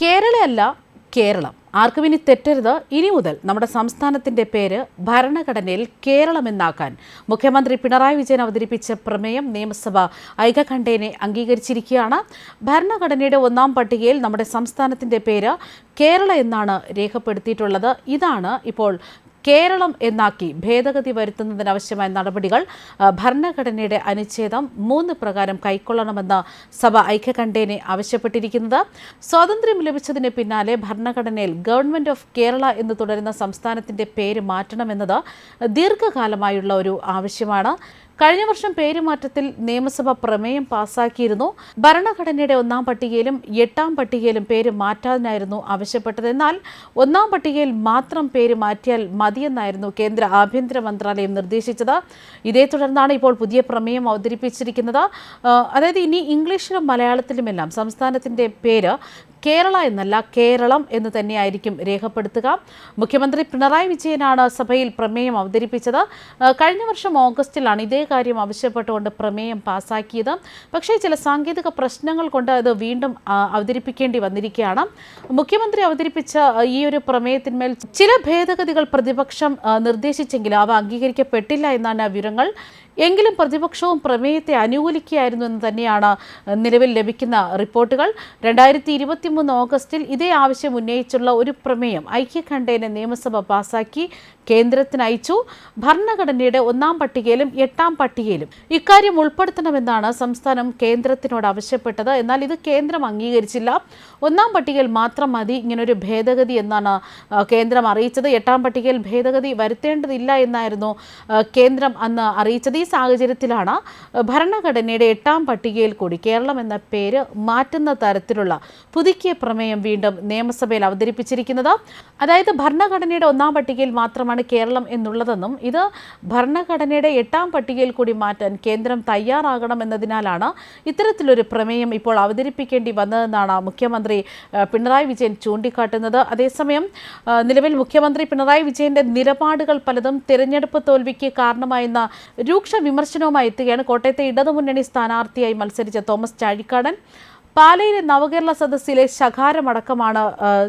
കേരളയല്ല കേരളം. ആർക്കും ഇനി തെറ്റരുത്. ഇനി മുതൽ നമ്മുടെ സംസ്ഥാനത്തിന്റെ പേര് ഭരണഘടനയിൽ കേരളം എന്നാക്കാൻ മുഖ്യമന്ത്രി പിണറായി വിജയൻ അവതരിപ്പിച്ച പ്രമേയം നിയമസഭ ഐകകണ്ഠേനെ അംഗീകരിച്ചിരിക്കുകയാണ്. ഭരണഘടനയുടെ ഒന്നാം പട്ടികയിൽ നമ്മുടെ സംസ്ഥാനത്തിന്റെ പേര് കേരള എന്നാണ് രേഖപ്പെടുത്തിയിട്ടുള്ളത്. ഇതാണ് ഇപ്പോൾ കേരളം എന്നാക്കി ഭേദഗതി വരുത്തുന്നതിനാവശ്യമായ നടപടികൾ ഭരണഘടനയുടെ അനുച്ഛേദം മൂന്ന് പ്രകാരം കൈക്കൊള്ളണമെന്ന് സഭ ഐക്യകണ്ഠേനെ ആവശ്യപ്പെട്ടിരിക്കുന്നത്. സ്വാതന്ത്ര്യം ലഭിച്ചതിന് പിന്നാലെ ഭരണഘടനയിൽ ഗവൺമെന്റ് ഓഫ് കേരള എന്ന് തുടരുന്ന സംസ്ഥാനത്തിന്റെ പേര് മാറ്റണമെന്നത് ദീർഘകാലമായുള്ള ഒരു ആവശ്യമാണ്. കഴിഞ്ഞ വർഷം പേരുമാറ്റത്തിൽ നിയമസഭ പ്രമേയം പാസാക്കിയിരുന്നു. ഭരണഘടനയുടെ ഒന്നാം പട്ടികയിലും എട്ടാം പട്ടികയിലും പേര് മാറ്റാനായിരുന്നു ആവശ്യപ്പെട്ടത്. എന്നാൽ ഒന്നാം പട്ടികയിൽ മാത്രം പേര് മാറ്റിയാൽ മതിയെന്നായിരുന്നു കേന്ദ്ര ആഭ്യന്തര മന്ത്രാലയം നിർദ്ദേശിച്ചത്. ഇതേ തുടർന്നാണ് ഇപ്പോൾ പുതിയ പ്രമേയം അവതരിപ്പിച്ചിരിക്കുന്നത്. അതായത് ഇനി ഇംഗ്ലീഷിലും മലയാളത്തിലുമെല്ലാം സംസ്ഥാനത്തിന്റെ പേര് കേരള എന്നല്ല കേരളം എന്ന് തന്നെയായിരിക്കും രേഖപ്പെടുത്തുക. മുഖ്യമന്ത്രി പിണറായി വിജയനാണ് സഭയിൽ പ്രമേയം അവതരിപ്പിച്ചത്. കഴിഞ്ഞ വർഷം ഓഗസ്റ്റിലാണ് ഇതേ കാര്യം ആവശ്യപ്പെട്ടുകൊണ്ട് പ്രമേയം പാസാക്കിയത്. പക്ഷേ ചില സാങ്കേതിക പ്രശ്നങ്ങൾ കൊണ്ട് അത് വീണ്ടും അവതരിപ്പിക്കേണ്ടി വന്നിരിക്കുകയാണ്. മുഖ്യമന്ത്രി അവതരിപ്പിച്ച ഈ ഒരു പ്രമേയത്തിന്മേൽ ചില ഭേദഗതികൾ പ്രതിപക്ഷം നിർദ്ദേശിച്ചെങ്കിലും അവ അംഗീകരിക്കപ്പെട്ടില്ല എന്നാണ് വിവരങ്ങൾ. എങ്കിലും പ്രതിപക്ഷവും പ്രമേയത്തെ അനുകൂലിക്കുകയായിരുന്നു എന്ന് തന്നെയാണ് നിലവിൽ ലഭിക്കുന്ന റിപ്പോർട്ടുകൾ. രണ്ടായിരത്തി ഇരുപത്തിമൂന്ന് ഓഗസ്റ്റിൽ ഇതേ ആവശ്യം ഉന്നയിച്ചുള്ള ഒരു പ്രമേയം ഐക്യകണ്ഠേന നിയമസഭ പാസാക്കി കേന്ദ്രത്തിന് അയച്ചു ഭരണഘടനയുടെ ഒന്നാം പട്ടികയിലും എട്ടാം പട്ടികയിലും ഇക്കാര്യം ഉൾപ്പെടുത്തണമെന്നാണ് സംസ്ഥാനം കേന്ദ്രത്തിനോട് ആവശ്യപ്പെട്ടത്. എന്നാൽ ഇത് കേന്ദ്രം അംഗീകരിച്ചില്ല. ഒന്നാം പട്ടികയിൽ മാത്രം മതി ഇങ്ങനൊരു ഭേദഗതി എന്നാണ് കേന്ദ്രം അറിയിച്ചത്. എട്ടാം പട്ടികയിൽ ഭേദഗതി വരുത്തേണ്ടതില്ല എന്നായിരുന്നു കേന്ദ്രം അന്ന് അറിയിച്ചത്. ഈ സാഹചര്യത്തിലാണ് ഭരണഘടനയുടെ എട്ടാം പട്ടികയിൽ കൂടി കേരളം എന്ന പേര് മാറ്റുന്ന തരത്തിലുള്ള പുതുക്കിയ പ്രമേയം വീണ്ടും നിയമസഭയിൽ അവതരിപ്പിച്ചിരിക്കുന്നത്. അതായത് ഭരണഘടനയുടെ ഒന്നാം പട്ടികയിൽ മാത്രമാണ് കേരളം എന്നുള്ളതെന്നും ഇത് ഭരണഘടനയുടെ എട്ടാം പട്ടികയിൽ കൂടി മാറ്റാൻ കേന്ദ്രം തയ്യാറാകണം എന്നതിനാലാണ് ഇത്തരത്തിലൊരു പ്രമേയം ഇപ്പോൾ അവതരിപ്പിക്കേണ്ടി വന്നതെന്നാണ് മുഖ്യമന്ത്രി പിണറായി വിജയൻ ചൂണ്ടിക്കാട്ടുന്നത്. അതേസമയം നിലവിൽ മുഖ്യമന്ത്രി പിണറായി വിജയന്റെ നിലപാടുകൾ പലതും തിരഞ്ഞെടുപ്പ് തോൽവിക്ക് കാരണമായെന്ന രൂക്ഷ വിമർശനവുമായി എത്തുകയാണ്. കോട്ടയത്തെ ഇടതുമുന്നണി സ്ഥാനാർത്ഥിയായി മത്സരിച്ച തോമസ് ചാഴിക്കാടൻ പാലയിലെ നവകേരള സദസ്സിലെ ശകാരമടക്കമാണ്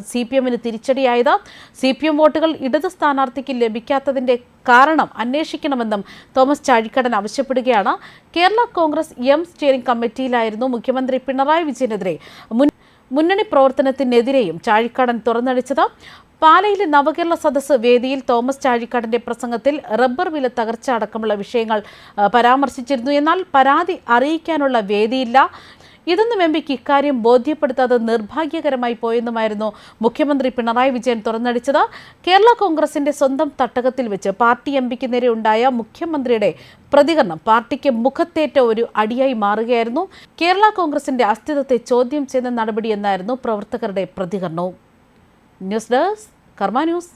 സി പി എമ്മിന് തിരിച്ചടിയായത്. സി പി എം വോട്ടുകൾ ഇടത് സ്ഥാനാർത്ഥിക്ക് ലഭിക്കാത്തതിന്റെ കാരണം അന്വേഷിക്കണമെന്നും തോമസ് ചാഴിക്കടൻ ആവശ്യപ്പെടുകയാണ്. കേരള കോൺഗ്രസ് എം സ്റ്റിയറിംഗ് കമ്മിറ്റിയിലായിരുന്നു മുഖ്യമന്ത്രി പിണറായി വിജയനെതിരെ മുന്നണി പ്രവർത്തനത്തിനെതിരെയും ചാഴിക്കടൻ തുറന്നടിച്ചത്. പാലയിലെ നവകേരള സദസ്സ് വേദിയിൽ തോമസ് ചാഴിക്കാടിന്റെ പ്രസംഗത്തിൽ റബ്ബർ വില തകർച്ച അടക്കമുള്ള വിഷയങ്ങൾ പരാമർശിച്ചിരുന്നു. എന്നാൽ പരാതി അറിയിക്കാനുള്ള വേദിയില്ല. ഇതൊന്നും എം പിക്ക് ഇക്കാര്യം ബോധ്യപ്പെടുത്താതെ നിർഭാഗ്യകരമായി പോയെന്നുമായിരുന്നു മുഖ്യമന്ത്രി പിണറായി വിജയൻ തുറന്നടിച്ചത്. കേരള കോൺഗ്രസിന്റെ സ്വന്തം തട്ടകത്തിൽ വെച്ച് പാർട്ടി എം പിക്ക് നേരെ ഉണ്ടായ മുഖ്യമന്ത്രിയുടെ പ്രതികരണം പാർട്ടിക്ക് മുഖത്തേറ്റ ഒരു അടിയായി മാറുകയായിരുന്നു. കേരള കോൺഗ്രസിന്റെ അസ്തിത്വത്തെ ചോദ്യം ചെയ്യുന്ന നടപടിയെന്നായിരുന്നു പ്രവർത്തകരുടെ പ്രതികരണവും. News desk Karma news.